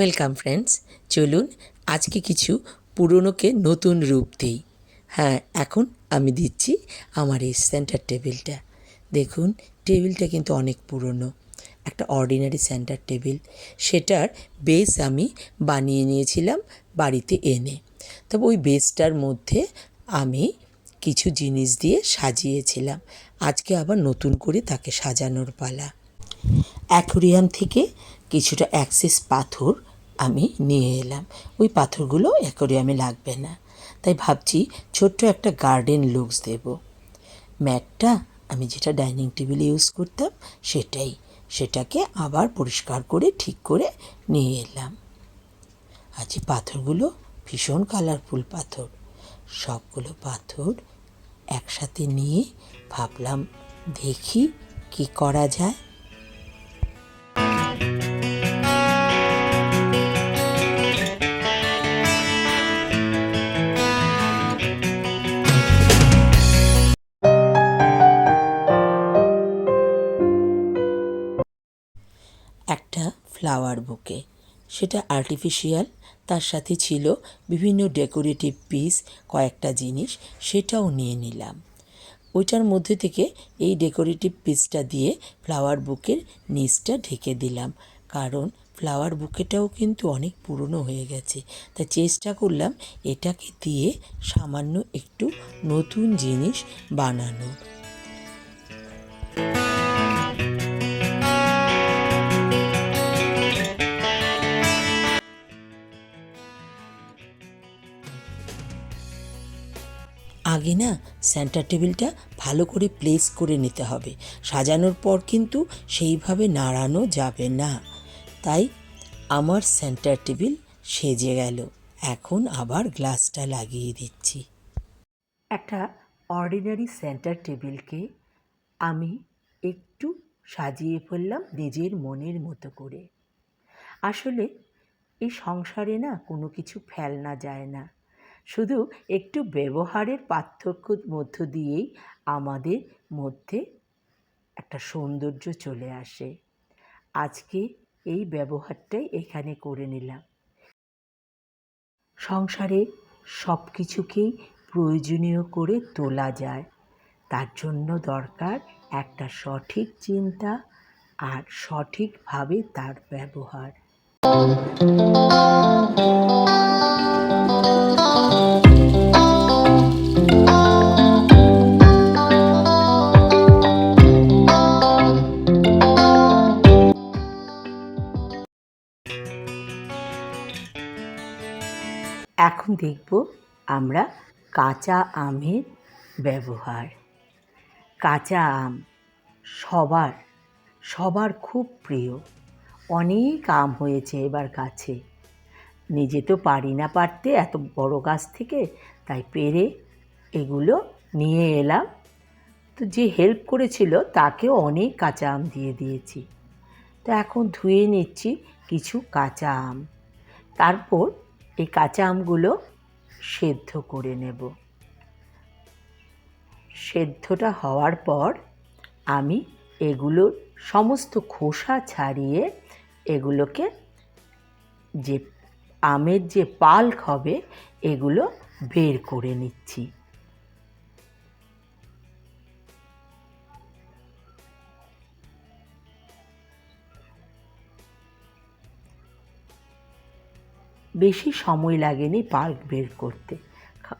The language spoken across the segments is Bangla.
ওয়েলকাম ফ্রেন্ডস চলুন আজকে কিছু পুরনোকে নতুন রূপ দিই। হ্যাঁ এখন আমি দিচ্ছি আমার এই সেন্টার টেবিলটা দেখুন টেবিলটা কিন্তু অনেক পুরনো। একটা অর্ডিনারি সেন্টার টেবিল সেটার বেস আমি বানিয়ে নিয়েছিলাম বাড়িতে এনে। তবে ওই বেসটার মধ্যে আমি কিছু জিনিস দিয়ে সাজিয়েছিলাম। আজকে আবার নতুন করে তাকে সাজানোর পালা। অ্যাকোরিয়াম থেকে কিছুটা অ্যাক্সিস পাথর আমি নিয়ে এলাম। ওই পাথরগুলো অ্যাকোরিয়ামে লাগবে না। তাই ভাবছি ছোট্ট একটা গার্ডেন লুকস দেব। ম্যাটটা আমি যেটা ডাইনিং টেবিলে ইউজ করতাম সেটাই। সেটাকে আবার পরিষ্কার করে ঠিক করে নিয়ে এলাম। যে পাথরগুলো ভীষণ কালারফুল পাথর। সবগুলো পাথর একসাথে নিয়ে ভাবলাম, দেখি কি করা যায়। ফ্লাওয়ার বুকে সেটা আর্টিফিশিয়াল তার সাথে ছিল বিভিন্ন ডেকোরেটিভ পিস কয়েকটা জিনিস, সেটাও নিয়ে নিলাম। ওইটার মধ্যে থেকে এই ডেকোরেটিভ পিসটা দিয়ে ফ্লাওয়ার বুকের নিচটা ঢেকে দিলাম। কারণ ফ্লাওয়ার বুকেটাও কিন্তু অনেক পুরনো হয়ে গেছে। তা চেষ্টা করলাম এটাকে দিয়ে সামান্য একটু নতুন জিনিস বানানোর। আগে না সেন্টার টেবিলটা ভালো করে প্লেস করে নিতে হবে। সাজানোর পর কিন্তু সেইভাবে নাড়ানো যাবে না। তাই আমার সেন্টার টেবিল সেজে গেল। এখন আবার গ্লাসটা লাগিয়ে দিচ্ছি। একটা অর্ডিনারি সেন্টার টেবিলকে আমি একটু সাজিয়ে ফেললাম নিজের মনের মতো করে। আসলে এই সংসারে না কোনো কিছু ফেলনা যায় না। শুধু একটু ব্যবহারের পার্থক্যর মধ্য দিয়েই আমাদের মধ্যে একটা সৌন্দর্য চলে আসে। আজকে এই ব্যবহারটাই এখানে করে নিলাম। সংসারে সব কিছুকেই প্রয়োজনীয় করে তোলা যায়। তার জন্য দরকার একটা সঠিক চিন্তা আর সঠিকভাবে তার ব্যবহার। দেখব আমরা কাঁচা আমের ব্যবহার। কাঁচা আম সবার সবার খুব প্রিয়। অনেক আম হয়েছে এবার গাছে। নিজে তো পারি না পারতে এত বড় গাছ থেকে, তাই পেরে এগুলো নিয়ে এলাম। তো যে হেল্প করেছিল তাকেও অনেক কাঁচা আম দিয়ে দিয়েছি। তো এখন ধুয়ে নিচ্ছি কিছু কাঁচা আম। তারপর এই কাঁচা আমগুলো সেদ্ধ করে নেব। সেদ্ধটা হওয়ার পর আমি এগুলোর সমস্ত খোসা ছাড়িয়ে এগুলোকে যে আমের যে পাল্ক হবে, এগুলো বের করে নিচ্ছি। বেশি সময় লাগেনি পাল্ক বের করতে।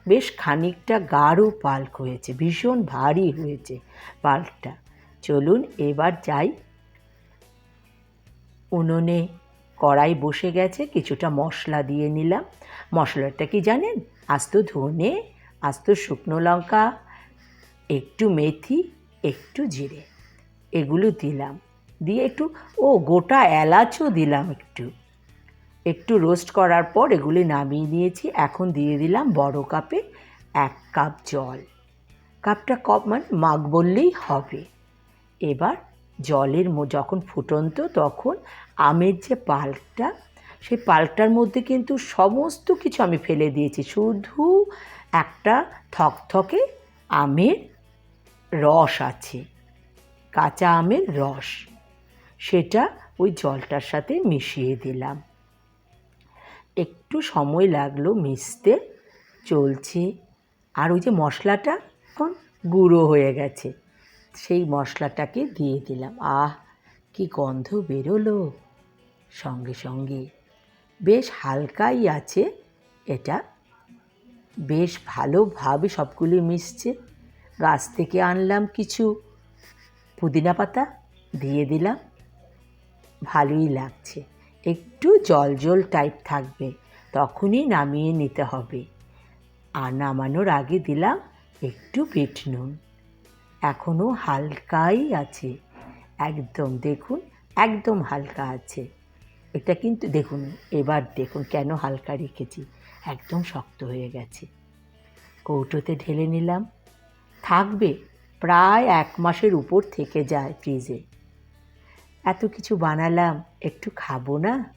বেশ খানিকটা গাঢ় পাল্ক হয়েছে, ভীষণ ভারী হয়েছে পাল্কটা চলুন এবার যাই। উনুনে কড়াই বসে গেছে, কিছুটা মশলা দিয়ে নিলাম। মশলাটা কি জানেন? আস্ত ধনে, আস্ত শুকনো লঙ্কা, একটু মেথি, একটু জিরে। এগুলো দিলাম। দিয়ে একটু, ও গোটা এলাচও দিলাম একটু। একটু রোস্ট করার পর এগুলি নামিয়ে নিয়েছি। এখন দিয়ে দিলাম বড় কাপে এক কাপ জল। কাপটা কপ মানে মাগ বললেই হবে। এবার জলের যখন ফুটন্ত তখন আমের যে পাল্কটা সেই পাল্কটার মধ্যে কিন্তু সমস্ত কিছু আমি ফেলে দিয়েছি। শুধু একটা থকথকে আমের রস আছে, কাঁচা আমের রস। সেটা ওই জলটার সাথে মিশিয়ে দিলাম। একটু সময় লাগল মিশতে, চলছে। আর ওই যে মশলাটা এখন গুঁড়ো হয়ে গেছে, সেই মশলাটাকে দিয়ে দিলাম। আহ, কি গন্ধ বেরোলো। সঙ্গে সঙ্গে বেশ হালকাই আছে এটা। বেশ ভালোভাবে সবগুলি মিশছে। গাছ থেকে আনলাম কিছু পুদিনা পাতা দিয়ে দিলাম। ভালোই লাগছে। একটু জল জল টাইপ থাকবে, তখনই নামিয়ে নিতে হবে। আর নামানোর আগে দিলাম একটু বিট নুন। এখনও হালকাই আছে। একদম দেখুন, একদম হালকা আছে। এটা কিন্তু দেখুন, এবার দেখুন কেন হালকা রেখেছি। একদম শক্ত হয়ে গেছে। কৌটোতে ঢেলে নিলাম। থাকবে, প্রায় এক মাসের উপর থেকে যায় ফ্রিজে। এত কিছু বানালাম, একটু খাব না?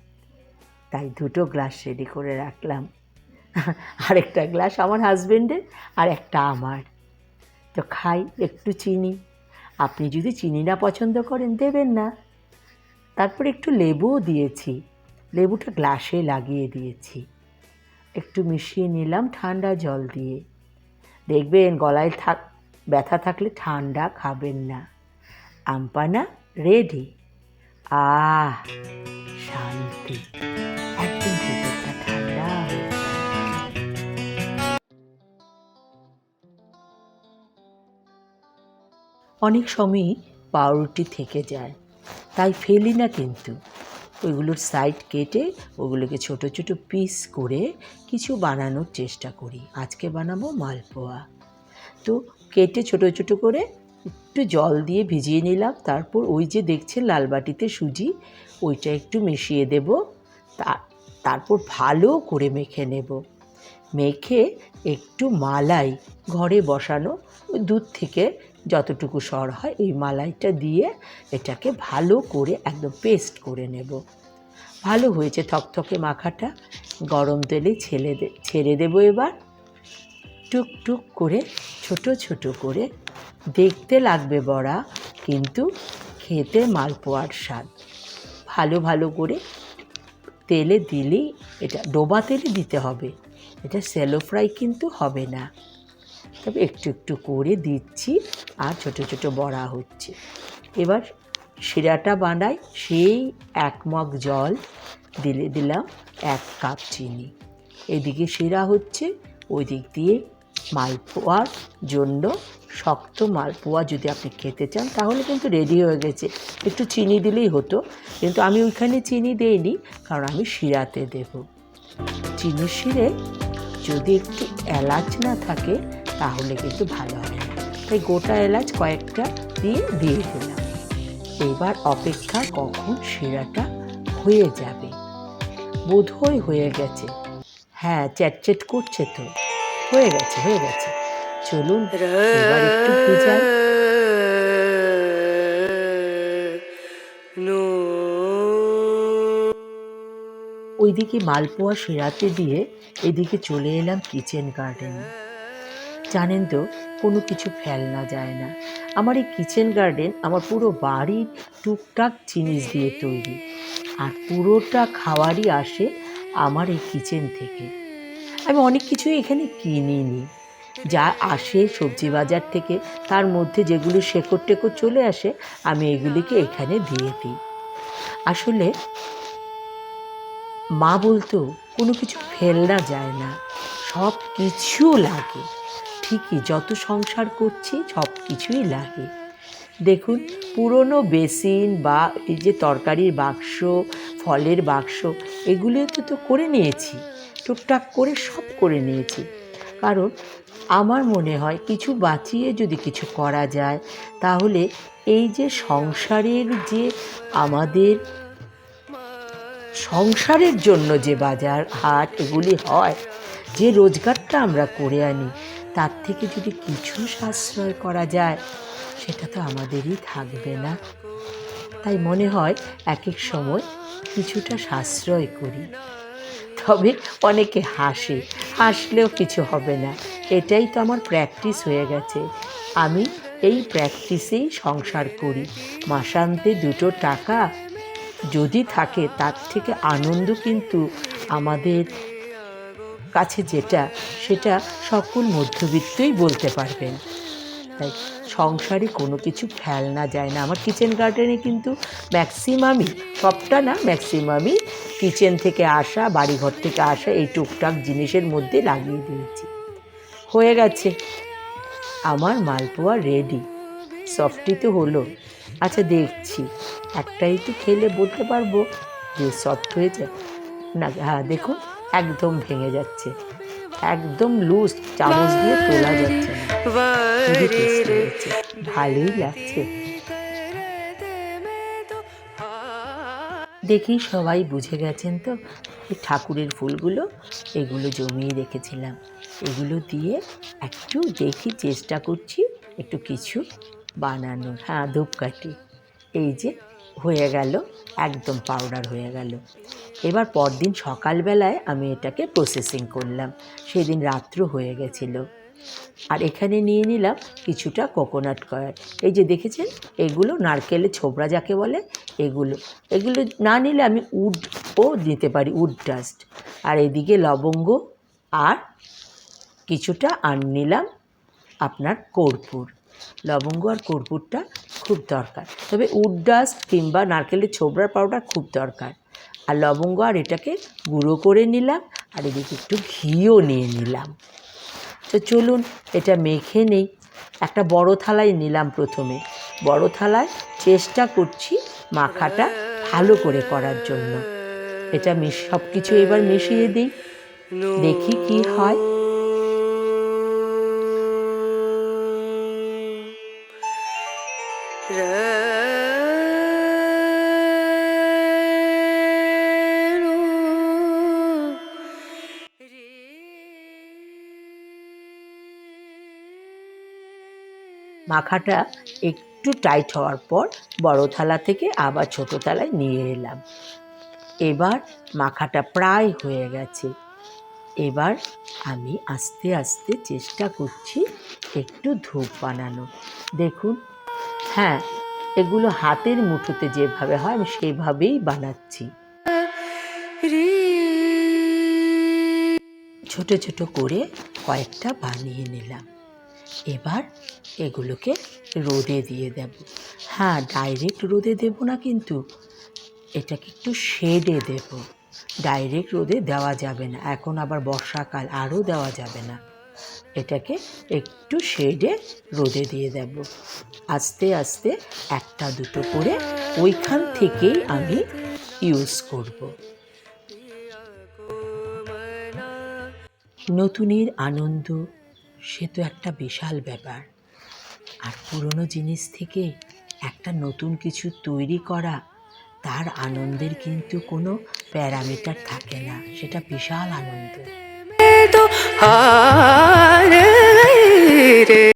তাই দুটো গ্লাস রেডি করে রাখলাম। আরেকটা গ্লাস আমার হাজবেন্ডের আর একটা আমার। তো খাই, একটু চিনি। আপনি যদি চিনি না পছন্দ করেন, দেবেন না। তারপর একটু লেবুও দিয়েছি। লেবুটা গ্লাসে লাগিয়ে দিয়েছি। একটু মিশিয়ে নিলাম ঠান্ডা জল দিয়ে। দেখবেন গলায় থাক, ব্যথা থাকলে ঠান্ডা খাবেন না। আমপানা রেডি আহ, শান্তি। অনেক সময়ই পাউরুটি থেকে যায়, তাই ফেলি না কিন্তু। ওইগুলোর সাইড কেটে ওগুলোকে ছোট ছোট পিস করে কিছু বানানোর চেষ্টা করি। আজকে বানাবো মালপোয়া। তো কেটে ছোট ছোট করে একটু জল দিয়ে ভিজিয়ে নিলাম। তারপর ওই যে দেখছেন লাল বাটিতে সুজি, ওইটা একটু মিশিয়ে দেব। তারপর ভালো করে মেখে নেব। মেখে একটু মালাই ঘরে বসানো দুধ থেকে যতটুকু সর হয় এই মালাইটা দিয়ে এটাকে ভালো করে একদম পেস্ট করে নেব। ভালো হয়েছে থকথকে মাখাটা। গরম তেলে ছেলে ছেড়ে দেবো এবার। টুক টুক করে, ছোট ছোট করে দেখতে লাগবে বড়া, কিন্তু খেতে মালপোয়ার স্বাদ। ভালো ভালো করে তেলে দিলেই এটা, ডোবা তেলে দিতে হবে। এটা স্যালো ফ্রাই কিন্তু হবে না। তবে একটু একটু করে দিচ্ছি, আর ছোট ছোট বড়া হচ্ছে। এবার শিরাটা বানাই, সেই এক মগ জল দিলে দিলাম এক কাপ চিনি। এদিকে শিরা হচ্ছে, ওই দিক দিয়ে মালপোয়ার জন্য শক্ত মালপোয়া যদি আপনি খেতে চান, তাহলে কিন্তু রেডি হয়ে গেছে। একটু চিনি দিলেই হতো, কিন্তু আমি ওইখানে চিনি দেইনি, কারণ আমি শিরাতে দেব। চিনির শিরে যদি একটু এলাচ না থাকে, তাহলে কিন্তু ভালো হয় না। তাই গোটা এলাচ কয়েকটা দিয়ে দিয়ে দিলাম। এবার অপেক্ষা কখন শিরাটা হয়ে যাবে। বোধহয় হয়ে গেছে। হ্যাঁ চ্যাটচ্যাট করছে তো। হয়ে গেছে হয়ে গেছে। চলুন এবার একটু ভিজাই ওইদিকে মালপোয়া সেরাতে দিয়ে এদিকে চলে এলাম কিচেন গার্ডেনে। জানেন তো কোনো কিছু ফেলনা যায় না। আমার এই কিচেন গার্ডেন আমার পুরো বাড়ির টুকটাক জিনিস দিয়ে তৈরি। আর পুরোটা খাওয়ারই আসে আমার এই কিচেন থেকে। আমি অনেক কিছুই এখানে কিনিনি। যা আসে সবজি বাজার থেকে, তার মধ্যে যেগুলো শেকড় টেকড় চলে আসে, আমি এগুলিকে এখানে দিয়ে দিই। আসলে মা বলতো কোনো কিছু ফেলনা যায় না, সব কিছু লাগে। ঠিকই যত সংসার করছি, সব কিছুই লাগে। দেখুন, পুরনো বেসিন বা এই যে তরকারির বাক্স, ফলের বাক্স এগুলিও তো তো করে নিয়েছি, টুকটাক করে সব করে নিয়েছি। কারণ আমার মনে হয় কিছু বাঁচিয়ে যদি কিছু করা যায়, তাহলে এই যে সংসারের যে আমাদের সংসারের জন্য যে বাজার হাট এগুলি হয়, যে রোজগারটা আমরা করে আনি, তার থেকে যদি কিছু সাশ্রয় করা যায়, সেটা তো আমাদেরই থাকবে না। তাই মনে হয় এক এক সময় কিছুটা সাশ্রয় করি। তবে অনেকে হাসে। হাসলেও কিছু হবে না। এটাই তো আমার প্র্যাকটিস হয়ে গেছে। আমি এই প্র্যাকটিসেই সংসার করি। মাসান্তে দুটো টাকা যদি থাকে, তার থেকে আনন্দ কিন্তু আমাদের কাছে যেটা, সেটা সকল মধ্যবিত্তই বলতে পারবেন। তাই সংসারে কোনো কিছু ফেলনা যায় না। আমার কিচেন গার্ডেনে কিন্তু ম্যাক্সিমামই সবটা না ম্যাক্সিমামই কিচেন থেকে আসা, বাড়িঘর থেকে আসা, এই টুকটাক জিনিসের মধ্যে লাগিয়ে দিয়েছি। হয়ে গেছে। আমার মালপোয়া রেডি সফটি তো হলো। আচ্ছা দেখছি। একটাই তো খেলে বলতে পারব যে সফট হয়েছে না হ্যাঁ দেখুন, একদম ভেঙে যাচ্ছে। একদম লুজ চামচ দিয়ে তোলা যাচ্ছে ভালোই লাগছে। দেখি সবাই বুঝে গেছেন তো, এই ঠাকুরের ফুলগুলো এগুলো জমিয়ে রেখেছিলাম। এগুলো দিয়ে একটু দেখি চেষ্টা করছি একটু কিছু বানানোর। হ্যাঁ ধূপকাঠি। এই যে হয়ে গেল, একদম পাউডার হয়ে গেল। এবার পরদিন সকালবেলায় আমি এটাকে প্রসেসিং করলাম। সেদিন রাত্র হয়ে গেছিল। আর এখানে নিয়ে নিলাম কিছুটা কোকোনাট কয়ার এই যে দেখেছেন, এগুলো নারকেলের ছোবড়া যাকে বলে, এগুলো। এগুলো না নিলে আমি উডও দিতে পারি, উড ডাস্ট। আর এদিকে লবঙ্গ আর কিছুটা আর নিলাম আপনার কর্পূর। লবঙ্গ আর কর্পূরটা খুব দরকার। তবে উড ডাস্ট কিংবা নারকেলের ছোবড়ার পাউডার খুব দরকার। আর লবঙ্গ আর এটাকে গুঁড়ো করে নিলাম, আর এদিকে একটু ঘিও নিয়ে নিলাম। তো চলুন এটা মেখে নেই। একটা বড় থালায় নিলাম প্রথমে। বড় থালায় চেষ্টা করছি মাখাটা ভালো করে করার জন্য। এটা সব কিছু এবার মিশিয়ে দিই। দেখি কি হয়। মাখাটা একটু টাইট হওয়ার পর বড় থালা থেকে আবার ছোট থালায় নিয়ে এলাম। এবার মাখাটা প্রায় হয়ে গেছে। এবার আমি আস্তে আস্তে চেষ্টা করছি একটু ধূপ বানানো। দেখুন হ্যাঁ এগুলো হাতের মুঠোতে যেভাবে হয় আমি সেভাবেই বানাচ্ছি। ছোট ছোট করে কয়েকটা বানিয়ে নিলাম। এবার এগুলোকে রোদে দিয়ে দেব। হ্যাঁ ডাইরেক্ট রোদে দেব না কিন্তু এটাকে একটু শেডে দেব। ডাইরেক্ট রোদে দেওয়া যাবে না। এখন আবার বর্ষাকাল, আরও দেওয়া যাবে না। এটাকে একটু শেডে রোদে দিয়ে দেব। আস্তে আস্তে একটা দুটো করে ওইখান থেকেই আমি ইউজ করব। নতুনের আনন্দ সে তো একটা বিশাল ব্যাপার। আর পুরনো জিনিস থেকে একটা নতুন কিছু তৈরি করা, তার আনন্দের কিন্তু কোনো প্যারামিটার থাকে না। সেটা বিশাল আনন্দ।